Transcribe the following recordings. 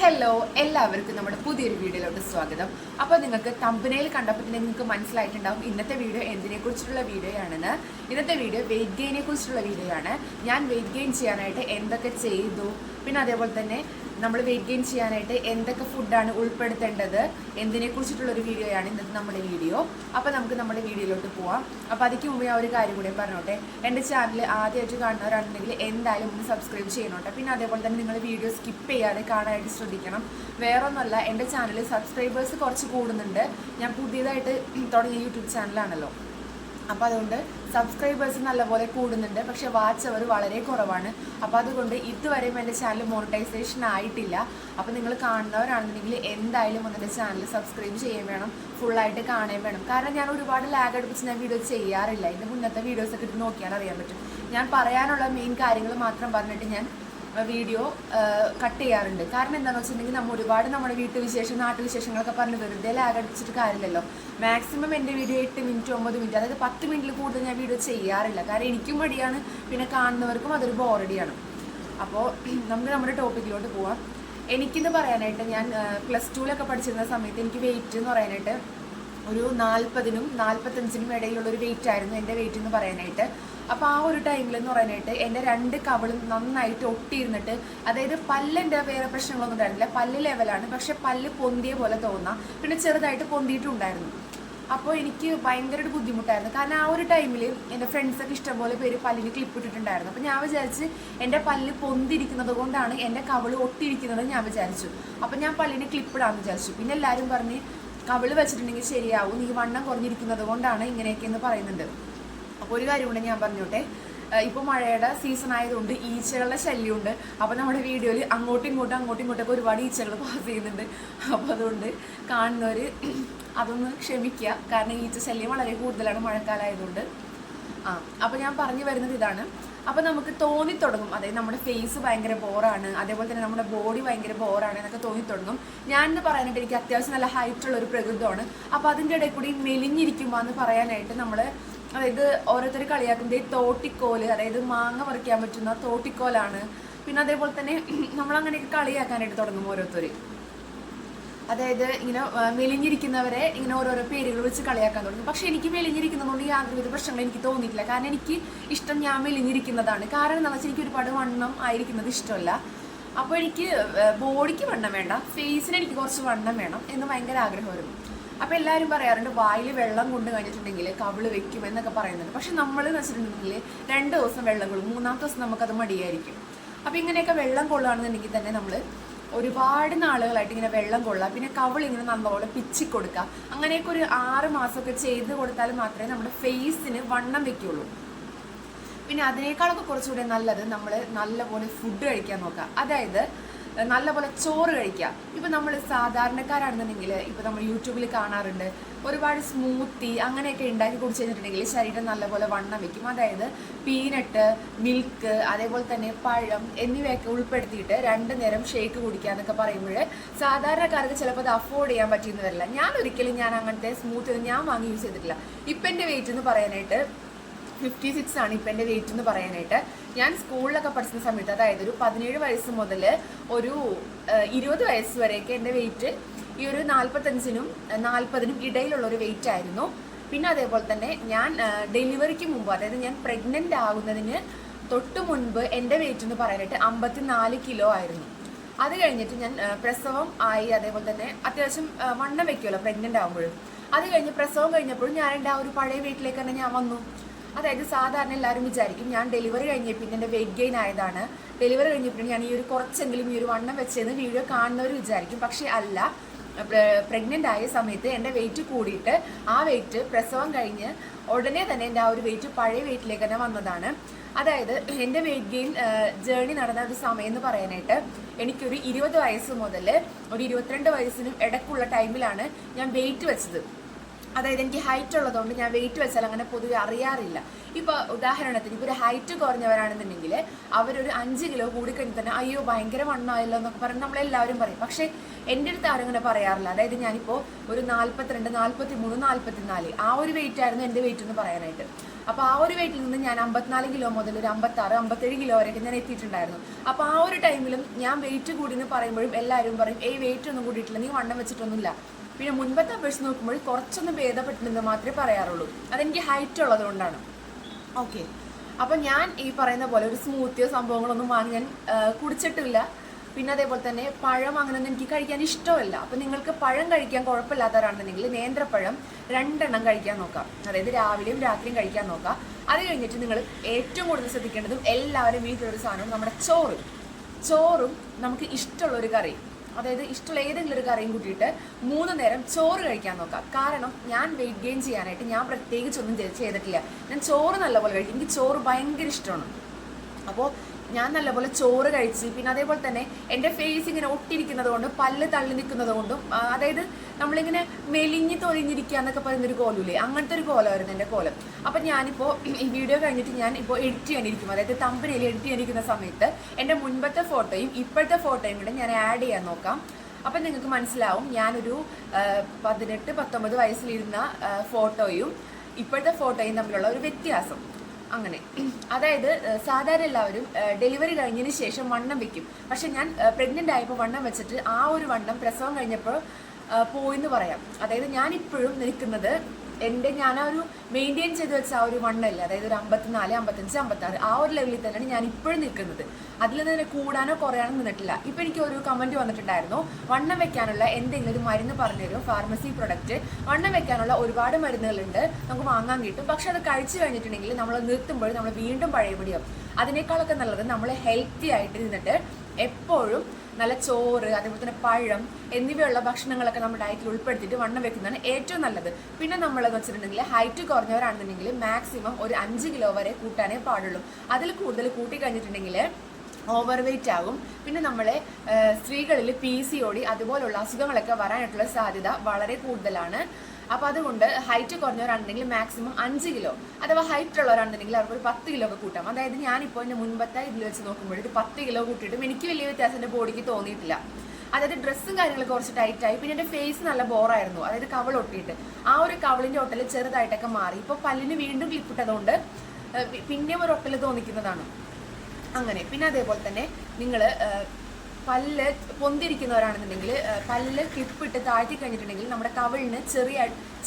Hello എല്ലാവർക്കും നമ്മുടെ പുതിയൊരു വീഡിയോയിലോട്ട് സ്വാഗതം. അപ്പോൾ നിങ്ങൾക്ക് തമ്പനയിൽ കണ്ടപ്പോൾ നിങ്ങൾക്ക് മനസ്സിലായിട്ടുണ്ടാവും ഇന്നത്തെ വീഡിയോ എന്തിനെക്കുറിച്ചുള്ള വീഡിയോ ആണെന്ന്. ഇന്നത്തെ വീഡിയോ വെയിറ്റ് ഗെയിനെ കുറിച്ചിട്ടുള്ള വീഡിയോ ആണ്. ഞാൻ വെയിറ്റ് ഗെയിൻ ചെയ്യാനായിട്ട് എന്തൊക്കെ ചെയ്തു? പിന്നെ അതേപോലെ തന്നെ നമ്മൾ വെയിറ്റ് ഗെയിൻ ചെയ്യാനായിട്ട് എന്തൊക്കെ ഫുഡാണ് ഉൾപ്പെടുത്തേണ്ടത് എന്തിനെ കുറിച്ചിട്ടുള്ള ഒരു വീഡിയോയാണ് ഇന്നത്തെ നമ്മുടെ വീഡിയോ. അപ്പോൾ നമുക്ക് നമ്മുടെ വീഡിയോയിലോട്ട് പോവാം. അപ്പോൾ അതിക്ക് മുമ്പ് ഞാൻ ഒരു കാര്യം കൂടി പറഞ്ഞോട്ടെ. എന്റെ ചാനൽ ആദ്യമായിട്ട് കാണുന്നവരാണെന്നുണ്ടെങ്കിൽ എന്തായാലും ഒന്ന് സബ്സ്ക്രൈബ് ചെയ്യണോട്ടെ. പിന്നെ അതേപോലെ തന്നെ നിങ്ങൾ വീഡിയോ സ്കിപ്പ് ചെയ്യാതെ കാണാനായിട്ട് ശ്രദ്ധിക്കണം. വേറൊന്നല്ല എന്റെ ചാനൽ സബ്സ്ക്രൈബേഴ്സ് കുറച്ച് കൂടുന്നുണ്ട്. ഞാൻ പുതിയതായിട്ട് തുടങ്ങിയ യൂട്യൂബ് ചാനലാണല്ലോ അപ്പോൾ അതുകൊണ്ട് സബ്സ്ക്രൈബേഴ്സ് നല്ലപോലെ കൂടുന്നുണ്ട്. പക്ഷേ വാച്ച് അവർ വളരെ കുറവാണ്. അപ്പോൾ അതുകൊണ്ട് ഇതുവരെയും എന്റെ ചാനൽ മോണിറ്റൈസേഷൻ ആയിട്ടില്ല. അപ്പോൾ നിങ്ങൾ കാണുന്നവരാണെന്നുണ്ടെങ്കിൽ എന്തായാലും ഒന്ന് എന്റെ ചാനൽ സബ്സ്ക്രൈബ് ചെയ്യാൻ വേണം. ഫുള്ളായിട്ട് കാണാൻ വേണം. കാരണം ഞാൻ ഒരുപാട് ലാഗ് അടുപ്പിച്ച് ഞാൻ വീഡിയോ ചെയ്യാറില്ല. എന്റെ മുന്നത്തെ വീഡിയോസൊക്കെ ഇട്ട് നോക്കിയാൽ അറിയാൻ പറ്റും. ഞാൻ പറയാനുള്ള മെയിൻ കാര്യങ്ങൾ മാത്രം പറഞ്ഞിട്ട് ഞാൻ വീഡിയോ കട്ട് ചെയ്യാറുണ്ട്. കാരണം എന്താണെന്ന് വെച്ചിട്ടുണ്ടെങ്കിൽ നമ്മൾ ഒരുപാട് നമ്മുടെ വീട്ടുവിശേഷം നാട്ടുവിശേഷങ്ങളൊക്കെ പറഞ്ഞ് വെറുതെ ലാഗ് അടിച്ചിട്ട് കാര്യമില്ലല്ലോ. മാക്സിമം എന്റെ വീഡിയോ എട്ട് മിനിറ്റ് ഒമ്പത് മിനിറ്റ് അതായത് പത്ത് മിനിറ്റിൽ കൂടുതൽ ഞാൻ വീഡിയോ ചെയ്യാറില്ല. കാരണം എനിക്കും മടിയാണ്. പിന്നെ കാണുന്നവർക്കും അതൊരു ബോറടിയാണ് അപ്പോൾ നമുക്ക് നമ്മുടെ ടോപ്പിക്കിലോട്ട് പോവാം. എനിക്കിന്ന് പറയാനായിട്ട് ഞാൻ പ്ലസ് ടുവിലൊക്കെ പഠിച്ചിരുന്ന സമയത്ത് എനിക്ക് വെയിറ്റ് എന്ന് പറയാനായിട്ട് ഒരു നാൽപ്പതിനും നാൽപ്പത്തഞ്ചിനും ഇടയിലുള്ള ഒരു വെയിറ്റ് ആയിരുന്നു എന്റെ വെയിറ്റ് എന്ന് പറയാനായിട്ട്. അപ്പോൾ ആ ഒരു ടൈമിൽ എന്ന് പറയാനായിട്ട് എന്റെ രണ്ട് കവളും നന്നായിട്ട് ഒട്ടിയിരുന്നിട്ട് അതായത് പല്ലിന്റെ വേറെ പ്രശ്നങ്ങളൊന്നും ഉണ്ടായിരുന്നില്ല. പല്ല് ലെവലാണ് പക്ഷെ പല്ല് പൊന്തിയ പോലെ തോന്നാം. പിന്നെ ചെറുതായിട്ട് പൊന്തിയിട്ടുണ്ടായിരുന്നു. അപ്പോൾ എനിക്ക് ഭയങ്കര ഒരു ബുദ്ധിമുട്ടായിരുന്നു. കാരണം ആ ഒരു ടൈമിൽ എന്റെ ഫ്രണ്ട്സൊക്കെ ഇഷ്ടംപോലെ പേര് പല്ലിന് ക്ലിപ്പ് ഇട്ടിട്ടുണ്ടായിരുന്നു. അപ്പോൾ ഞാൻ വിചാരിച്ച് എന്റെ പല്ല് പൊന്തിരിക്കുന്നത് കൊണ്ടാണ് എന്റെ കവൾ ഒട്ടിയിരിക്കുന്നത് ഞാൻ വിചാരിച്ചു. അപ്പോൾ ഞാൻ പല്ലിന് ക്ലിപ്പ് ഇടാമെന്ന് വിചാരിച്ചു. പിന്നെ എല്ലാവരും പറഞ്ഞ് കവിൾ വെച്ചിട്ടുണ്ടെങ്കിൽ ശരിയാവും. നീ വണ്ണം കുറഞ്ഞിരിക്കുന്നത് കൊണ്ടാണ് ഇങ്ങനെയൊക്കെ എന്ന് പറയുന്നുണ്ട്. അപ്പോൾ ഒരു കാര്യം കൂടെ ഞാൻ പറഞ്ഞോട്ടെ. ഇപ്പോൾ മഴയുടെ സീസൺ ആയതുകൊണ്ട് ഈച്ചകളുടെ ശല്യമുണ്ട്. അപ്പോൾ നമ്മുടെ വീഡിയോയിൽ അങ്ങോട്ടും ഇങ്ങോട്ടും അങ്ങോട്ടും ഇങ്ങോട്ടൊക്കെ ഒരുപാട് ഈച്ചകൾ പാസ് ചെയ്യുന്നുണ്ട്. അപ്പോൾ അതുകൊണ്ട് കാണുന്നവര് അതൊന്ന് ക്ഷമിക്കുക. കാരണം ഈച്ച ശല്യം വളരെ കൂടുതലാണ് മഴക്കാലമായതുകൊണ്ട്. ആ അപ്പോൾ ഞാൻ പറഞ്ഞു വരുന്നത് ഇതാണ്. അപ്പോൾ നമുക്ക് തോന്നി തുടങ്ങും അതായത് നമ്മുടെ ഫേസ് ഭയങ്കര ബോറാണ് അതേപോലെ തന്നെ നമ്മുടെ ബോഡി ഭയങ്കര ബോറാണ് എന്നൊക്കെ തോന്നി തുടങ്ങും എന്ന് പറയാനായിട്ട് എനിക്ക് അത്യാവശ്യം നല്ല ഹൈറ്റ് ഉള്ള ഒരു പ്രകൃതമാണ്. അപ്പോൾ അതിന്റെ ഇടയിൽ കൂടി മെലിഞ്ഞിരിക്കുമ്പോൾ എന്ന് പറയാനായിട്ട് നമ്മൾ അതായത് ഓരോരുത്തർ കളിയാക്കുന്നത് തോട്ടിക്കോൽ അതായത് മാങ്ങ പറിക്കാൻ പറ്റുന്ന തോട്ടിക്കോലാണ്. പിന്നെ അതേപോലെ തന്നെ നമ്മളങ്ങനെയൊക്കെ കളിയാക്കാനായിട്ട് തുടങ്ങും ഓരോരുത്തർ അതായത് ഇങ്ങനെ മെലിഞ്ഞിരിക്കുന്നവരെ ഇങ്ങനെ ഓരോരോ പേരുകൾ വെച്ച് കളിയാക്കാൻ തുടങ്ങി. പക്ഷെ എനിക്ക് മെലിഞ്ഞിരിക്കുന്നതുകൊണ്ട് യാതൊരുവിധ പ്രശ്നങ്ങളും എനിക്ക് തോന്നിയിട്ടില്ല. കാരണം എനിക്ക് ഇഷ്ടം ഞാൻ മെലിഞ്ഞിരിക്കുന്നതാണ്. കാരണം എന്താണെന്ന് വെച്ചാൽ എനിക്ക് ഒരുപാട് വണ്ണം ആയിരിക്കുന്നത് ഇഷ്ടമല്ല. അപ്പോൾ എനിക്ക് ബോഡിക്ക് വണ്ണം വേണ്ട ഫേസിന് എനിക്ക് കുറച്ച് വണ്ണം വേണം എന്ന് ഭയങ്കര ആഗ്രഹമായിരുന്നു അപ്പോൾ എല്ലാവരും പറയാറുണ്ട് വായിൽ വെള്ളം കൊണ്ട് കഴിഞ്ഞിട്ടുണ്ടെങ്കിൽ കവിൾ വെക്കും എന്നൊക്കെ പറയുന്നുണ്ട്. പക്ഷെ നമ്മൾ എന്ന് വെച്ചിട്ടുണ്ടെങ്കിൽ രണ്ട് ദിവസം വെള്ളം കൊള്ളും മൂന്നാമത്തെ ദിവസം നമുക്കത് മടിയായിരിക്കും. അപ്പോൾ ഇങ്ങനെയൊക്കെ വെള്ളം കൊള്ളുകയാണെന്നുണ്ടെങ്കിൽ തന്നെ നമ്മൾ ഒരുപാട് നാളുകളായിട്ട് ഇങ്ങനെ വെള്ളം കൊള്ളുക. പിന്നെ കവൾ ഇങ്ങനെ നല്ലപോലെ പിച്ചി കൊടുക്കുക. അങ്ങനെയൊക്കെ ഒരു ആറ് മാസമൊക്കെ ചെയ്ത് കൊടുത്താൽ മാത്രമേ നമ്മുടെ ഫേസിന് വണ്ണം വെക്കുള്ളൂ. പിന്നെ അതിനേക്കാളൊക്കെ കുറച്ചുകൂടി നല്ലത് നമ്മൾ നല്ലപോലെ ഫുഡ് കഴിക്കാൻ നോക്കുക. അതായത് നല്ലപോലെ ചോറ് കഴിക്കുക. ഇപ്പം നമ്മൾ സാധാരണക്കാരാണെന്നുണ്ടെങ്കിൽ ഇപ്പം നമ്മൾ യൂട്യൂബിൽ കാണാറുണ്ട് ഒരുപാട് സ്മൂത്തി അങ്ങനെയൊക്കെ ഉണ്ടാക്കി കുടിച്ചു കഴിഞ്ഞിട്ടുണ്ടെങ്കിൽ ശരീരം നല്ലപോലെ വണ്ണം വെക്കും. അതായത് പീനട്ട് മിൽക്ക് അതേപോലെ തന്നെ പഴം എന്നിവയൊക്കെ ഉൾപ്പെടുത്തിയിട്ട് രണ്ട് നേരം ഷേക്ക് കുടിക്കുക എന്നൊക്കെ പറയുമ്പോൾ സാധാരണക്കാർക്ക് ചിലപ്പോൾ അത് അഫോർഡ് ചെയ്യാൻ പറ്റിയെന്ന് വരില്ല ഞാൻ ഒരിക്കലും ഞാൻ അങ്ങനത്തെ സ്മൂത്തി ഞാൻ വാങ്ങി യൂസ് ചെയ്തിട്ടില്ല. ഇപ്പം എന്റെ വെയിറ്റ് എന്ന് പറയാനായിട്ട് ഫിഫ്റ്റി സിക്സ് ആണ് ഇപ്പം എന്റെ വെയിറ്റ് എന്ന് പറയാനായിട്ട്. ഞാൻ സ്കൂളിലൊക്കെ പഠിക്കുന്ന സമയത്ത് അതായത് ഒരു പതിനേഴ് വയസ്സ് മുതൽ ഒരു ഇരുപത് വയസ്സ് വരെയൊക്കെ എന്റെ വെയിറ്റ് ഈ ഒരു നാൽപ്പത്തഞ്ചിനും നാൽപ്പതിനും ഇടയിലുള്ള ഒരു വെയിറ്റ് ആയിരുന്നു. പിന്നെ അതേപോലെ തന്നെ ഞാൻ ഡെലിവറിക്ക് മുമ്പ് അതായത് ഞാൻ പ്രഗ്നന്റ് ആകുന്നതിന് തൊട്ട് മുൻപ് എന്റെ വെയിറ്റ് എന്ന് പറയാനായിട്ട് അമ്പത്തി നാല് കിലോ ആയിരുന്നു. അത് കഴിഞ്ഞിട്ട് ഞാൻ പ്രസവം ആയി അതേപോലെ തന്നെ അത്യാവശ്യം വണ്ണം വെക്കുമല്ലോ പ്രഗ്നന്റ് ആകുമ്പോഴും അത് കഴിഞ്ഞ് പ്രസവം കഴിഞ്ഞപ്പോഴും ഞാൻ എന്റെ ആ ഒരു പഴയ വീട്ടിലേക്ക് തന്നെ ഞാൻ വന്നു. അതായത് സാധാരണ എല്ലാവരും വിചാരിക്കും ഞാൻ ഡെലിവറി കഴിഞ്ഞ പിന്നെ എന്റെ വെയിറ്റ് ഗെയിൻ ആയതാണ്. ഡെലിവറി കഴിഞ്ഞ പിന്നെ ഞാൻ ഈ ഒരു കുറച്ചെങ്കിലും ഈ ഒരു വണ്ണം വെച്ചതെന്ന് വീഡിയോ കാണുന്നവർ വിചാരിക്കും. പക്ഷേ അല്ല പ്രഗ്നന്റ് ആയ സമയത്ത് എന്റെ വെയിറ്റ് കൂടിയിട്ട് ആ വെയിറ്റ് പ്രസവം കഴിഞ്ഞ് ഉടനെ തന്നെ എന്റെ ആ ഒരു വെയിറ്റ് പഴയ വെയിറ്റിലേക്ക് തന്നെ വന്നതാണ്. അതായത് എന്റെ വെയിറ്റ് ഗെയിൻ ജേർണി നടന്ന ഒരു സമയം എന്ന് പറയാനായിട്ട് എനിക്കൊരു ഇരുപത് വയസ്സ് മുതൽ ഒരു ഇരുപത്തിരണ്ട് വയസ്സിനും ഇടക്കുള്ള ടൈമിലാണ് ഞാൻ വെയിറ്റ് വെച്ചത്. അതായത് എനിക്ക് ഹൈറ്റ് ഉള്ളതുകൊണ്ട് ഞാൻ വെയിറ്റ് വെച്ചാൽ അങ്ങനെ പൊതുവെ അറിയാറില്ല. ഇപ്പൊ ഉദാഹരണത്തിന് ഇപ്പൊ ഒരു ഹൈറ്റ് കുറഞ്ഞവരാണെന്നുണ്ടെങ്കിൽ അവരൊരു അഞ്ച് കിലോ കൂടിക്കഴിഞ്ഞ് തന്നെ അയ്യോ ഭയങ്കര വണ്ണമായല്ലോ എന്നൊക്കെ പറഞ്ഞ് നമ്മളെല്ലാവരും പറയും. പക്ഷേ എന്റെ അടുത്ത് ആരും അങ്ങനെ പറയാറില്ല. അതായത് ഞാനിപ്പോൾ ഒരു നാല്പത്തിരണ്ട് നാല്പത്തി മൂന്ന് നാല്പത്തി നാല് ആ ഒരു വെയിറ്റ് ആയിരുന്നു എന്റെ വെയിറ്റ് എന്ന് പറയാനായിട്ട്. അപ്പോൾ ആ ഒരു വെയിറ്റിൽ നിന്ന് ഞാൻ അമ്പത്തിനാല് കിലോ മുതൽ ഒരു അമ്പത്താറ് അമ്പത്തേഴ് കിലോ വരെയൊക്കെ ഞാൻ എത്തിയിട്ടുണ്ടായിരുന്നു. അപ്പോൾ ആ ഒരു ടൈമിലും ഞാൻ വെയിറ്റ് കൂടി എന്ന് പറയുമ്പോഴും എല്ലാവരും പറയും ഏയ് വെയിറ്റ് ഒന്നും കൂടിയിട്ടില്ല. നീ വണ്ണം വെച്ചിട്ടൊന്നുമില്ല. പിന്നെ മുൻപത്തെ അപേക്ഷിച്ച് നോക്കുമ്പോൾ കുറച്ചൊന്ന് ഭേദപ്പെട്ടിട്ടുണ്ടെന്ന് മാത്രമേ പറയാറുള്ളൂ. അതെനിക്ക് ഹൈറ്റ് ഉള്ളത് കൊണ്ടാണ് ഓക്കെ അപ്പം ഞാൻ ഈ പറയുന്ന പോലെ ഒരു സ്മൂത്തിയോ സംഭവങ്ങളൊന്നും വാങ്ങി ഞാൻ കുടിച്ചിട്ടില്ല. പിന്നെ അതേപോലെ തന്നെ പഴം അങ്ങനെയൊന്നും എനിക്ക് കഴിക്കാൻ ഇഷ്ടമല്ല. അപ്പം നിങ്ങൾക്ക് പഴം കഴിക്കാൻ കുഴപ്പമില്ലാത്തവരാണെന്നുണ്ടെങ്കിൽ നേന്ത്രപ്പഴം രണ്ടെണ്ണം കഴിക്കാൻ നോക്കാം. അതായത് രാവിലെയും രാത്രിയും കഴിക്കാൻ നോക്കാം. അത് കഴിഞ്ഞിട്ട് നിങ്ങൾ ഏറ്റവും കൂടുതൽ ശ്രദ്ധിക്കേണ്ടതും എല്ലാവരും വീട്ടിലൊരു സാധനവും നമ്മുടെ ചോറ്. ചോറും നമുക്ക് ഇഷ്ടമുള്ള ഒരു കറി. അതായത് ഇഷ്ടമുള്ള ഏതെങ്കിലും ഒരു കറിയും കൂട്ടിയിട്ട് മൂന്ന് നേരം ചോറ് കഴിക്കാൻ നോക്കാം. കാരണം ഞാൻ വെയിറ്റ് ഗെയിൻ ചെയ്യാനായിട്ട് ഞാൻ പ്രത്യേകിച്ച് ഒന്നും ചെയ്തിട്ടില്ല. ഞാൻ ചോറ് നല്ലപോലെ കഴിക്കും. എനിക്ക് ചോറ് ഭയങ്കര ഇഷ്ടമാണ്. അപ്പോൾ ഞാൻ നല്ലപോലെ ചോറ് കഴിച്ച് പിന്നെ അതേപോലെ തന്നെ എന്റെ ഫേസ് ഇങ്ങനെ ഒട്ടിരിക്കുന്നത് കൊണ്ടും പല്ല് തള്ളി നിൽക്കുന്നത് കൊണ്ടും അതായത് നമ്മളിങ്ങനെ മെലിഞ്ഞ് തൊലിഞ്ഞിരിക്കുക എന്നൊക്കെ പറയുന്ന ഒരു കോലമില്ലേ അങ്ങനത്തെ ഒരു കോലമായിരുന്നു എന്റെ കോലം. അപ്പം ഞാനിപ്പോൾ ഈ വീഡിയോ കഴിഞ്ഞിട്ട് ഞാൻ ഇപ്പോൾ എഡിറ്റ് ചെയ്യാനിരിക്കും അതായത് തമ്പനയിൽ എഡിറ്റ് ചെയ്യാനിരിക്കുന്ന സമയത്ത് എന്റെ മുൻപത്തെ ഫോട്ടോയും ഇപ്പോഴത്തെ ഫോട്ടോയും കൂടെ ഞാൻ ആഡ് ചെയ്യാൻ നോക്കാം. അപ്പം നിങ്ങൾക്ക് മനസ്സിലാവും ഞാനൊരു പതിനെട്ട് പത്തൊമ്പത് വയസ്സിലിരുന്ന ഫോട്ടോയും ഇപ്പോഴത്തെ ഫോട്ടോയും തമ്മിലുള്ള ഒരു വ്യത്യാസം. അങ്ങനെ. അതായത് സാധാരണ എല്ലാവരും ഡെലിവറി കഴിഞ്ഞതിന് ശേഷം വണ്ണം വെക്കും. പക്ഷെ ഞാൻ പ്രഗ്നന്റ് ആയപ്പോൾ വണ്ണം വെച്ചിട്ട് ആ ഒരു വണ്ണം പ്രസവം കഴിഞ്ഞപ്പോൾ പോയിന്ന് പറയാം. അതായത് ഞാൻ ഇപ്പോഴും നിൽക്കുന്നത് എന്റെ ഞാൻ ആ ഒരു മെയിന്റെയിൻ ചെയ്ത് വെച്ച ആ ഒരു വണ്ണല്ലേ അതായത് ഒരു അമ്പത്തിനാല് അമ്പത്തഞ്ച് അമ്പത്താറ് ആ ഒരു ലെവലിൽ തന്നെയാണ് ഞാൻ ഇപ്പോഴും നിൽക്കുന്നത്. അതിൽ നിന്ന് കൂടാനോ കുറയാനോ നിന്നിട്ടില്ല. ഇപ്പം എനിക്ക് ഒരു കമന്റ് വന്നിട്ടുണ്ടായിരുന്നു. വണ്ണം വെക്കാനുള്ള എന്തെങ്കിലും ഒരു മരുന്ന് പറഞ്ഞുതരും ഫാർമസി പ്രൊഡക്റ്റ് വണ്ണം വെക്കാനുള്ള ഒരുപാട് മരുന്നുകളുണ്ട്. നമുക്ക് വാങ്ങാൻ കിട്ടും. പക്ഷെ അത് കഴിച്ചു കഴിഞ്ഞിട്ടുണ്ടെങ്കിൽ നമ്മൾ നിർത്തുമ്പോൾ നമ്മൾ വീണ്ടും പഴയപടിയാവും അതിനേക്കാളൊക്കെ നല്ലത് നമ്മൾ ഹെൽത്തി ആയിട്ട് നിന്നിട്ട് എപ്പോഴും നല്ല ചോറ് അതേപോലെ തന്നെ പഴം എന്നിവയുള്ള ഭക്ഷണങ്ങളൊക്കെ നമ്മുടെ ഡയറ്റിൽ ഉൾപ്പെടുത്തിയിട്ട് വണ്ണം വെക്കുന്നതാണ് ഏറ്റവും നല്ലത്. പിന്നെ നമ്മളെന്ന് വെച്ചിട്ടുണ്ടെങ്കിൽ ഹൈറ്റ് കുറഞ്ഞവരാണെന്നുണ്ടെങ്കിൽ മാക്സിമം ഒരു അഞ്ച് കിലോ വരെ കൂട്ടാനേ പാടുള്ളൂ. അതിൽ കൂടുതൽ കൂട്ടി കഴിഞ്ഞിട്ടുണ്ടെങ്കിൽ ഓവർ വെയിറ്റ് ആകും. പിന്നെ നമ്മളെ സ്ത്രീകളിൽ പി സി ഡി അതുപോലുള്ള അസുഖങ്ങളൊക്കെ വരാനായിട്ടുള്ള സാധ്യത വളരെ കൂടുതലാണ്. അപ്പോൾ അതുകൊണ്ട് ഹൈറ്റ് കുറഞ്ഞവരാണെന്നുണ്ടെങ്കിൽ മാക്സിമം അഞ്ച് കിലോ അഥവാ ഹൈറ്റ് ഉള്ളവരാണെന്നുണ്ടെങ്കിൽ അവർക്ക് ഒരു പത്ത് കിലോ ഒക്കെ കൂട്ടാം. അതായത് ഞാനിപ്പോൾ എന്റെ മുൻപത്തെ ഇതിൽ വെച്ച് നോക്കുമ്പോൾ ഒരു പത്ത് കിലോ കൂട്ടിയിട്ടും എനിക്ക് വലിയ വ്യത്യാസം എന്റെ ബോഡിക്ക് തോന്നിയിട്ടില്ല. അതായത് ഡ്രസ്സും കാര്യങ്ങളൊക്കെ കുറച്ച് ടൈറ്റായി പിന്നെ എന്റെ ഫേസ് നല്ല ബോറായിരുന്നു അതായത് കവൾ ഒട്ടിയിട്ട്. ആ ഒരു കവളിന്റെ ഒട്ടൽ ചെറുതായിട്ടൊക്കെ മാറി. ഇപ്പോൾ പല്ലിന് വീണ്ടും ക്ലിപ്പിട്ടതുകൊണ്ട് പിന്നെയും ഒരു ഒട്ടൽ തോന്നിക്കുന്നതാണ്. അങ്ങനെ. പിന്നെ അതേപോലെ തന്നെ നിങ്ങൾ പല്ല് പൊന്തിരിക്കുന്നവരാണെന്നുണ്ടെങ്കിൽ പല്ല് ക്ലിപ്പിട്ട് താഴ്ത്തി കഴിഞ്ഞിട്ടുണ്ടെങ്കിൽ നമ്മുടെ കവിളിന് ചെറിയ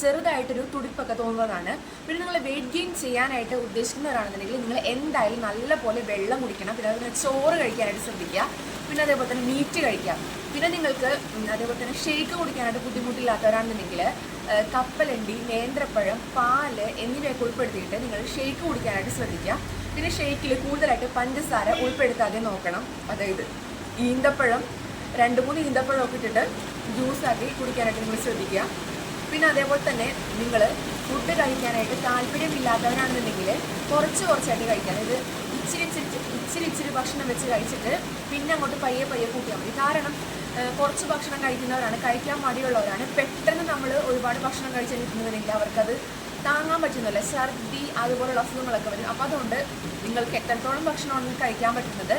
ചെറുതായിട്ടൊരു തുടിപ്പൊക്കെ തോന്നുന്നതാണ്. പിന്നെ നിങ്ങൾ വെയിറ്റ് ഗെയിൻ ചെയ്യാനായിട്ട് ഉദ്ദേശിക്കുന്നവരാണെന്നുണ്ടെങ്കിൽ നിങ്ങൾ എന്തായാലും നല്ലപോലെ വെള്ളം കുടിക്കണം. പിന്നെ അതുപോലെ ചോറ് കഴിക്കാനായിട്ട് ശ്രദ്ധിക്കുക. പിന്നെ അതേപോലെ തന്നെ മീറ്റ് കഴിക്കാം പിന്നെ നിങ്ങൾക്ക് അതേപോലെ തന്നെ ഷേക്ക് കുടിക്കാനായിട്ട് ബുദ്ധിമുട്ടില്ലാത്തവരാണെന്നുണ്ടെങ്കിൽ കപ്പലണ്ടി നേന്ത്രപ്പഴം പാൽ എന്നിവയൊക്കെ ഉൾപ്പെടുത്തിയിട്ട് നിങ്ങൾ ഷേക്ക് കുടിക്കാനായിട്ട് ശ്രദ്ധിക്കുക. പിന്നെ ഷേക്കിൽ കൂടുതലായിട്ട് പഞ്ചസാര ഉൾപ്പെടുത്താതെ നോക്കണം. അതായത് ഈന്തപ്പഴം രണ്ട് മൂന്ന് ഈന്തപ്പഴം ഒക്കെ ഇട്ടിട്ട് ജ്യൂസാക്കി കുടിക്കാനായിട്ട് നിങ്ങൾ ശ്രദ്ധിക്കുക. പിന്നെ അതേപോലെ തന്നെ നിങ്ങൾ ഫുഡ് കഴിക്കാനായിട്ട് താല്പര്യമില്ലാത്തവരാണെന്നുണ്ടെങ്കിൽ കുറച്ച് കുറച്ചായിട്ട് കഴിക്കാൻ ഇത് ഇച്ചിരി ഇച്ചിരി ഇച്ചിരി ഇച്ചിരി ഭക്ഷണം വെച്ച് കഴിച്ചിട്ട് പിന്നെ അങ്ങോട്ട് പയ്യെ പയ്യെ കൂട്ടിയാൽ മതി. കാരണം കുറച്ച് ഭക്ഷണം കഴിക്കുന്നവരാണ് കഴിക്കാൻ മടിയുള്ളവരാണ്. പെട്ടെന്ന് നമ്മൾ ഒരുപാട് ഭക്ഷണം കഴിച്ച് നിൽക്കുന്നുണ്ടെങ്കിൽ അവർക്കത് താങ്ങാൻ പറ്റുന്നില്ല. ഛർദി അതുപോലുള്ള അസുഖങ്ങളൊക്കെ വരും. അപ്പോൾ അതുകൊണ്ട് നിങ്ങൾക്ക് എത്രത്തോളം ഭക്ഷണമാണ് കഴിക്കാൻ പറ്റുന്നത്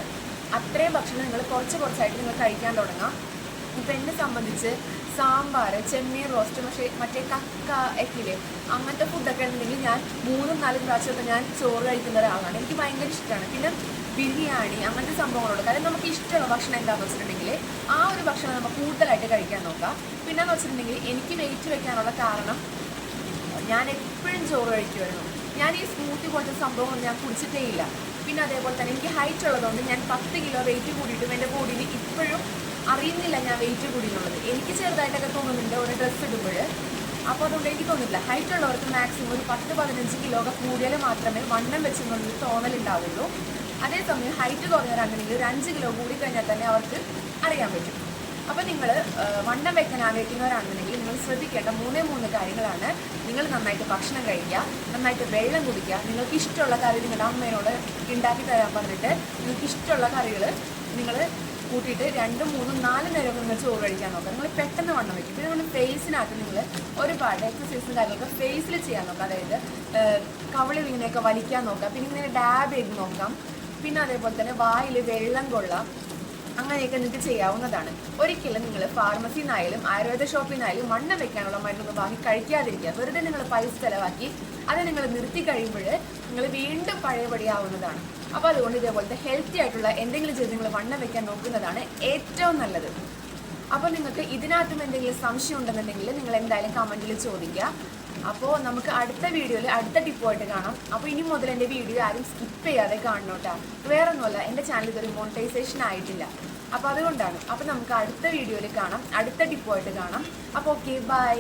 അത്രയും ഭക്ഷണം നിങ്ങൾ കുറച്ച് കുറച്ചായിട്ട് നിങ്ങൾ കഴിക്കാൻ തുടങ്ങാം. ഇപ്പം എന്നെ സംബന്ധിച്ച് സാമ്പാർ ചെമ്മീൻ റോസ്റ്റ് പക്ഷേ മറ്റേ കക്ക എക്കിലെ അങ്ങനത്തെ ഫുഡൊക്കെ ഉണ്ടെങ്കിൽ ഞാൻ മൂന്നും നാലും പ്രാവശ്യമൊക്കെ ഞാൻ ചോറ് കഴിക്കുന്ന ഒരാളാണ്. എനിക്ക് ഭയങ്കര ഇഷ്ടമാണ്. പിന്നെ ബിരിയാണി അങ്ങനത്തെ സംഭവങ്ങളുണ്ട് കാരണം നമുക്ക് ഇഷ്ടമുള്ള ഭക്ഷണം എന്താണെന്ന് വെച്ചിട്ടുണ്ടെങ്കിൽ ആ ഒരു ഭക്ഷണം നമുക്ക് കൂടുതലായിട്ട് കഴിക്കാൻ നോക്കാം. പിന്നെ എന്ന് വെച്ചിട്ടുണ്ടെങ്കിൽ എനിക്ക് വെയിറ്റ് വെക്കാനുള്ള കാരണം ഞാൻ എപ്പോഴും ചോറ് കഴിക്കുമായിരുന്നു. ഞാൻ ഈ സ്മൂത്തി പോലത്തെ സംഭവം ഞാൻ കുടിച്ചിട്ടേ ഇല്ല. പിന്നെ അതേപോലെ തന്നെ എനിക്ക് ഹൈറ്റ് ഉള്ളതുകൊണ്ട് ഞാൻ പത്ത് കിലോ വെയിറ്റ് കൂടിയിട്ടും എന്റെ ബോഡിയിൽ ഇപ്പോഴും അറിയുന്നില്ല ഞാൻ വെയിറ്റ് കൂടി എന്നുള്ളത് എനിക്ക് ചെറുതായിട്ടൊക്കെ തോന്നുന്നുണ്ട് ഒരു ഡ്രസ്സ് ഇടുമ്പോൾ. അപ്പോൾ അതുകൊണ്ട് എനിക്ക് തോന്നില്ല ഹൈറ്റ് ഉള്ളവർക്ക് മാക്സിമം ഒരു പത്ത് പതിനഞ്ച് കിലോ ഒക്കെ കൂടിയാൽ മാത്രമേ വണ്ണം വെച്ചെന്നുള്ളൊരു തോന്നലുണ്ടാവുള്ളൂ അതേസമയം ഹൈറ്റ് കുറഞ്ഞവരാണെങ്കിൽ ഒരു അഞ്ച് കിലോ കൂടി കഴിഞ്ഞാൽ തന്നെ അവർക്ക് അറിയാൻ പറ്റും. അപ്പോൾ നിങ്ങൾ വണ്ണം വെക്കാൻ ആഗ്രഹിക്കുന്നവരാണെന്നുണ്ടെങ്കിൽ ശ്രദ്ധിക്കേണ്ട മൂന്നേ മൂന്ന് കാര്യങ്ങളാണ്. നിങ്ങൾ നന്നായിട്ട് ഭക്ഷണം കഴിക്കുക നന്നായിട്ട് വെള്ളം കുടിക്കുക. നിങ്ങൾക്ക് ഇഷ്ടമുള്ള കറി നിങ്ങളുടെ അമ്മയോട് ഉണ്ടാക്കി തരാൻ പറഞ്ഞിട്ട് നിങ്ങൾക്ക് ഇഷ്ടമുള്ള കറികൾ നിങ്ങൾ കൂട്ടിയിട്ട് രണ്ടും മൂന്നും നാല് നേരം നിങ്ങൾ ചോറ് കഴിക്കാൻ നോക്കാം നിങ്ങൾ പെട്ടെന്ന് വണ്ണം വയ്ക്കും പിന്നെ നമ്മൾ ഫേസിനകത്ത് നിങ്ങൾ ഒരുപാട് എക്സസൈസും കാര്യങ്ങളൊക്കെ ഫേസിൽ ചെയ്യാൻ നോക്കുക. അതായത് കവളി ഇങ്ങനെയൊക്കെ വലിക്കാൻ നോക്കുക. പിന്നെ ഇങ്ങനെ ഡാബ് ചെയ്ത് നോക്കാം. പിന്നെ അതേപോലെ തന്നെ വായിൽ വെള്ളം കൊള്ളാം. അങ്ങനെയൊക്കെ നിങ്ങൾക്ക് ചെയ്യാവുന്നതാണ്. ഒരിക്കലും നിങ്ങൾ ഫാർമസിയിൽ നിന്നായാലും ആയുർവേദ ഷോപ്പിൽ നിന്നായാലും മണ്ണ് വെക്കാനുള്ള മരുന്നൊന്നും വാങ്ങി കഴിക്കാതിരിക്കുക. വെറുതെ നിങ്ങൾ പൈസ ചിലവാക്കി അത് നിങ്ങൾ നിർത്തി കഴിയുമ്പോൾ നിങ്ങൾ വീണ്ടും പഴയപടിയാവുന്നതാണ്. അപ്പോൾ അതുകൊണ്ട് ഇതേപോലത്തെ ഹെൽത്തി ആയിട്ടുള്ള എന്തെങ്കിലും ചെയ്ത് നിങ്ങൾ വണ്ണം വെക്കാൻ നോക്കുന്നതാണ് ഏറ്റവും നല്ലത്. അപ്പോൾ നിങ്ങൾക്ക് ഇതിനകത്തും എന്തെങ്കിലും സംശയം ഉണ്ടെന്നുണ്ടെങ്കിൽ നിങ്ങൾ എന്തായാലും കമന്റിൽ ചോദിക്കുക. അപ്പോൾ നമുക്ക് അടുത്ത വീഡിയോയിൽ അടുത്ത ടിപ്പുമായിട്ട് കാണാം. അപ്പോൾ ഇനി മുതൽ എന്റെ വീഡിയോ ആരും സ്കിപ്പ് ചെയ്യാതെ കാണണം കേട്ടോ വേറെ ഒന്നുമല്ല എന്റെ ചാനൽ ഇതൊരു മോണിറ്റൈസേഷൻ ആയിട്ടില്ല. അപ്പോൾ അതുകൊണ്ടാണ്. അപ്പോൾ നമുക്ക് അടുത്ത വീഡിയോയിൽ കാണാം. അടുത്ത ടിപ്പുമായിട്ട് കാണാം. അപ്പോൾ ഓക്കെ ബൈ